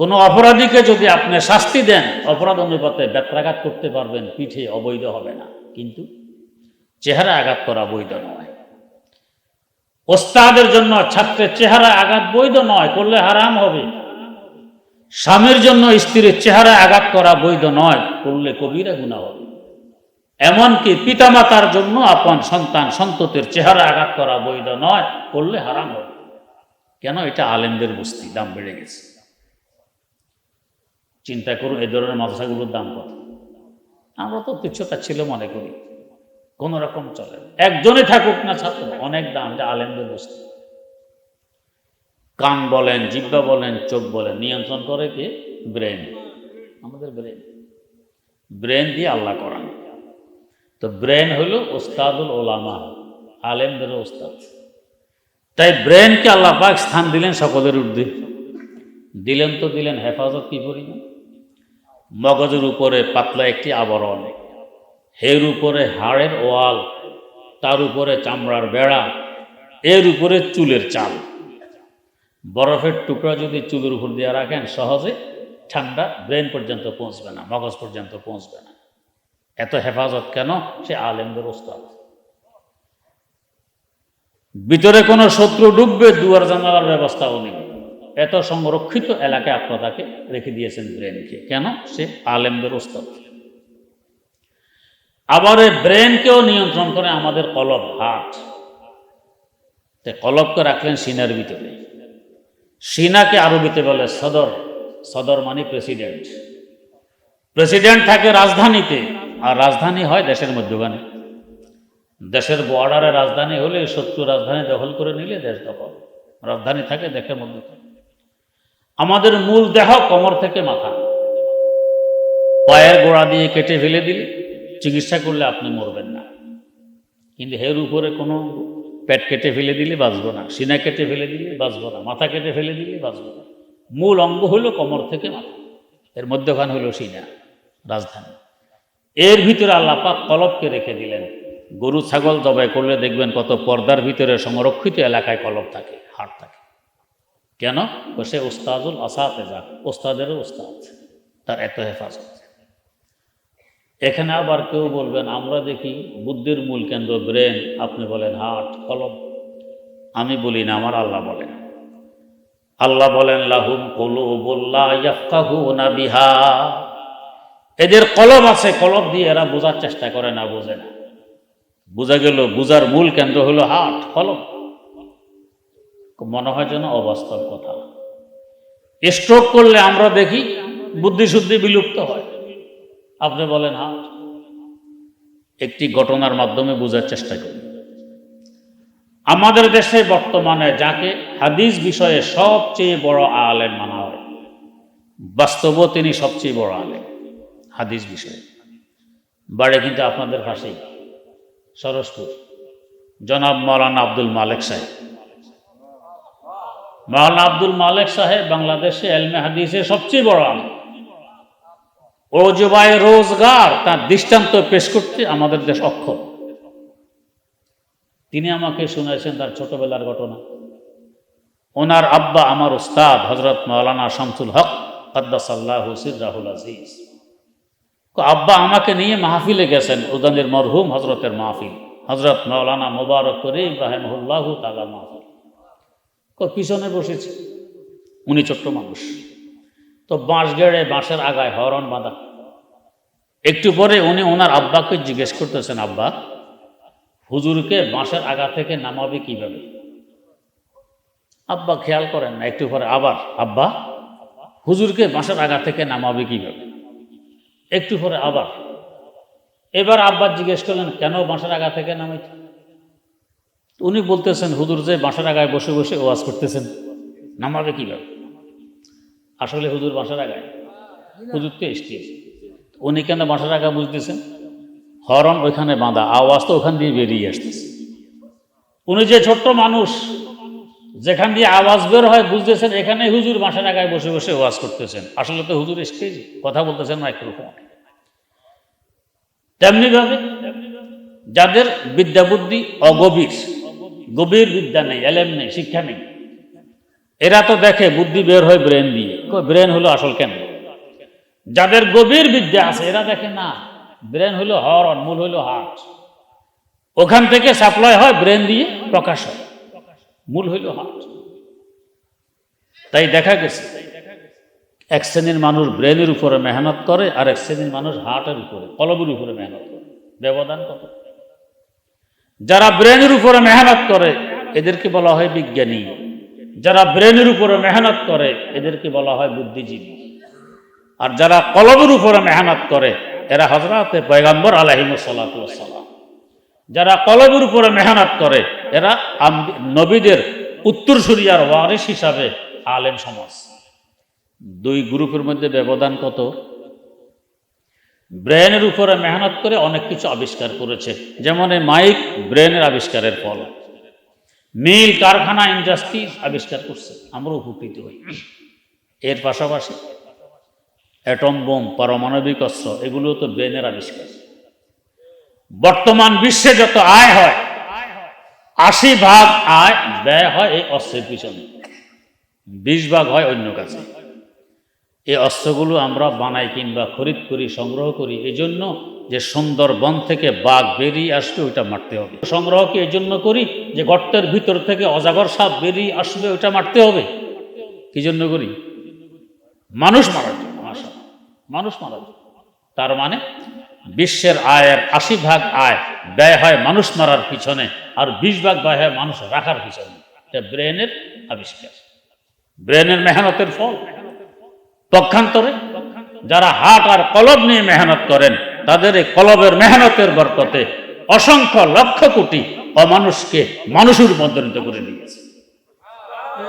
কোনো অপরাধীকে যদি আপনি শাস্তি দেন, অপরাধ অনুপাতে ব্যত্রাঘাত করতে পারবেন, পিঠে অবৈধ হবে না। কিন্তু চেহারা আঘাত করা বৈধ নয়। ওস্তাদের জন্য ছাত্রের চেহারা আঘাত বৈধ নয়, করলে হারাম হবে। স্বামীর জন্য স্ত্রীর চেহারা আঘাত করা বৈধ নয়, করলে কবিরা গুণা হবে। এমনকি পিতামাতার জন্য আপন সন্তান সন্ততির চেহারা আঘাত করা বৈধ নয়, করলে হারাম হবে। কেন? এটা আলেমদের বস্তি, দাম বেড়ে গেছে। চিন্তা করুন, এই ধরনের মাদ্রাসাগুলোর দাম কত? আমরা তো তুচ্ছতা ছিল মনে করি। কোন রকম চলে। একজনে থাকুক না ছাত্র, অনেক দাম, এটা আলেমদের বস্তু। কান বলেন জিব্বা বলেন, চোখ বলেন, নিয়ন্ত্রণ করে কি? ব্রেন। আমাদের ব্রেন। ব্রেন দিয়ে আল্লাহ করান। তো ব্রেন হলো ওস্তাদুল ওলামা, আলেমদের ওস্তাদ। তাই ব্রেনকে আল্লাহ পাক স্থান দিলেন সকলের ঊর্ধ্বে। দিলেন তো দিলেন, হেফাজত কি পরিমাণ মগজের উপরে পাতলা একটি আবরণ এর উপরে হাড়ের ওয়াল, তার উপরে চামড়ার বেড়া, এর উপরে চুলের চাল। বরফের টুকরা যদি চুলের উপর দিয়ে রাখেন, সহজে ঠান্ডা ব্রেন পর্যন্ত পৌঁছবে না, মগজ পর্যন্ত পৌঁছবে না। এত হেফাজত কেন? সে আলেমদের ওস্তাদ। ভিতরে কোনো শত্রু ডুববে দুয়ার জানালার ব্যবস্থাও নেই এত সংরক্ষিত এলাকায় আপনাকে রেখে দিয়েছেন ব্রেনকে কেন? সে আলেমদের ওস্তাদ। আবার এই ব্রেনকেও নিয়ন্ত্রণ করে আমাদের কলব হাট। কলবকে রাখলেন সিনার ভিতরে। সিনাকে আরও আরবিতে বলে সদর। সদর মানে প্রেসিডেন্ট। প্রেসিডেন্ট থাকে রাজধানীতে, আর রাজধানী হয় দেশের মধ্যখানে। দেশের বর্ডারে রাজধানী হলে শত্রু রাজধানী দখল করে নিলে দেশ দখল। রাজধানী থাকে দেশের মধ্যে। আমাদের মূল দেহ কোমর থেকে মাথা। পায়ের গোড়া দিয়ে কেটে ফেলে দিলে চিকিৎসা করলে আপনি মরবেন না। কিন্তু এর উপরে কোনো পেট কেটে ফেলে দিলে বাঁচবো না, সিনা কেটে ফেলে দিলে বাঁচবো না, মাথা কেটে ফেলে দিলে বাঁচবো না। মূল অঙ্গ হলো কোমর থেকে মাথা, এর মধ্যখান হলো সিনা, রাজধানী। এর ভিতরে আল্লাপাক কলবকে রেখে দিলেন। গরু, ছাগল জবাই করলে দেখবেন কত পর্দার ভিতরে সংরক্ষিত এলাকায় কলব থাকে হাট থাকে। কেন? সে ওস্তাজুল আসাতে যা ওস্তাদেরও ওস্তাদ তার এত হেফাজত। এখানে আবার কেউ বলবেন, আমরা দেখি বুদ্ধির মূল কেন্দ্র, ব্রেন আপনি বলেন, হাট, কলম আমি বলি না, আমার আল্লাহ বলেন। আল্লাহ বলেন, লাহুম কলু বল্লা বিহা এদের কলম আছে, কলম দিয়ে এরা বোঝার চেষ্টা করে না, বোঝে না। বোঝা গেল, বোঝার মূল কেন্দ্র হলো হাট, কলম। মনে হয় যেন অবাস্তব কথা। স্ট্রোক করলে আমরা দেখি বুদ্ধিশুদ্ধি বিলুপ্ত হয়। আপনি বলেন হাট একটি ঘটনার মাধ্যমে বোঝার চেষ্টা করি। আমাদের দেশে বর্তমানে যাকে হাদিস বিষয়ে সবচেয়ে বড় আলেম মানা হয় বাস্তব তিনি সবচেয়ে বড় আলেম হাদিস বিষয়ে। বাড়ে কিন্তু আপনাদের পাশেই, সরসপুর। জনাব মৌলানা আব্দুল মালেক সাহেব। মৌলানা আব্দুল মালেক সাহেব বাংলাদেশে এলমে হাদিসে সবচেয়ে বড় আলেম ও জবাই রোজগার তার দৃষ্টান্ত পেশ করতে আমাদের দেশ অক্ষম। তিনি আমাকে শুনেছেন তার ছোটবেলার ঘটনা। ওনার আব্বা আমার উস্তাদ হজরত মৌলানা শামসুল হক কদ্দাসাল্লাহ হুসির রাহুল আজিজ আব্বা আমাকে নিয়ে মাহফিলে গেছেন, উদানের মরহুম হজরতের মাহফিল। হজরত মৌলানা মোবারক করে ইব্রাহিমুল্লাহ তালা মাহফিল। পিছনে বসেছে। উনি ছোট্ট মানুষ। তো বাঁশ গেড়ে বাঁশের আগায় হরণ বাঁধা। একটু পরে উনি ওনার আব্বাকে জিজ্ঞেস করতেছেন, আব্বা, হুজুরকে বাঁশের আগা থেকে নামাবে কীভাবে? আব্বা, খেয়াল করেন না, একটু পরে আবার, আব্বা, হুজুরকে বাঁশের আগা থেকে নামাবে কীভাবে? একটু পরে আবার। এবার আব্বা জিজ্ঞেস করলেন, কেন বাঁশের আগা থেকে নামাইতে উনি বলতেছেন, হুজুর যে বাঁশের আগায় বসে বসে ওয়াজ করতেছেন নামাবে কীভাবে? আসলে হুজুর বাঁশের আগায়? হুজুর তো স্টেজ উনি কেন বাঁশের আগা বুঝতেছেন হরন ওইখানে বাঁধা, আওয়াজ তো ওখান দিয়ে বেরিয়ে আসতেছে। উনি যে ছোট্ট মানুষ, যেখান দিয়ে আওয়াজ বের হয়, বুঝতেছেন এখানে হুজুর বাঁশের আগায় বসে বসে ওয়াজ করতেছেন। আসলে তো হুজুর স্টেজ কথা বলতেছেন মাইক্রোফোন। তেমনিভাবে যাদের বিদ্যা বুদ্ধি অগভীর গভীর বিদ্যা নেই, এলেম নেই, শিক্ষা নেই। এরা তো দেখে বুদ্ধি বের হয় ব্রেন দিয়ে। ব্রেন হলো আসল কেন? যাদের গভীর বিদ্যা আছে, এরা দেখে না, ব্রেন হলো হরন মূল হলো হার্ট ওখান থেকে সাপ্লাই হয় ব্রেন দিয়ে, প্রকাশ হয়। মূল হইল হার্ট তাই দেখা গেছে, এক শ্রেণির মানুষ ব্রেনের উপরে মেহনত করে, আর এক শ্রেণির মানুষ হার্টের উপরে কলবের উপরে মেহনত করে। ব্যবধান কত? যারা ব্রেনের উপরে মেহনত করে, এদেরকে বলা হয় বিজ্ঞানী। যারা ব্রেনের উপরে মেহনত করে, এদেরকে বলা হয় বুদ্ধিজীবী। আর যারা কলবের উপরে মেহনত করে, এরা হজরতে পয়গাম্বর আলহিমসাল্লাম যারা কলবের উপরে মেহনত করে, এরা নবীদের উত্তরসূরিয়ার ওয়ারিস হিসাবে আলেম সমাজ। দুই গ্রুপের মধ্যে ব্যবধান কত? ব্রেনের উপরে মেহনত করে অনেক কিছু আবিষ্কার করেছে। যেমন এই মাইক ব্রেনের আবিষ্কারের ফল। মিল কারখানা ইন্ডাস্ট্রি আবিষ্কার করছে। আমরা উপকৃত হই। এর পাশাপাশি অ্যাটম বোম পারমাণবিক অস্ত্র এগুলো তো ব্রেনের আবিষ্কার। বর্তমান বিশ্বে যত আয় হয়, আশি ভাগ আয় ব্যয় হয় এই অস্ত্রের পিছনে। বিশ ভাগ হয় অন্য কাছে এই অস্ত্রগুলো আমরা বানাই কিংবা খরিদ করি, সংগ্রহ করি এই জন্য যে সুন্দরবন থেকে বাঘ বেরিয়ে আসবে, ওইটা মারতে হবে। সংগ্রহ কি এই জন্য করি? যে গর্তের ভিতর থেকে অজাগর সাপ বেরিয়ে আসবে, ওইটা মারতে হবে। কি জন্য করি? মানুষ মারার জন্য মানুষ মারার জন্য। তার মানে বিশ্বের আয়ের আশি ভাগ আয় ব্যয় হয় মানুষ মারার পিছনে, আর বিশ ভাগ ব্যয় হয় মানুষ রাখার পিছনে। এটা ব্রেনের আবিষ্কার। ব্রেনের মেহনতের ফল। পক্ষান্তরে যারা হাট আর কলব নিয়ে মেহনত করেন, তাদের এই কলবের মেহনতের বরকতে অসংখ্য লক্ষ কোটি অমানুষকে মানুষের রূপান্তরিত করে দিয়েছে।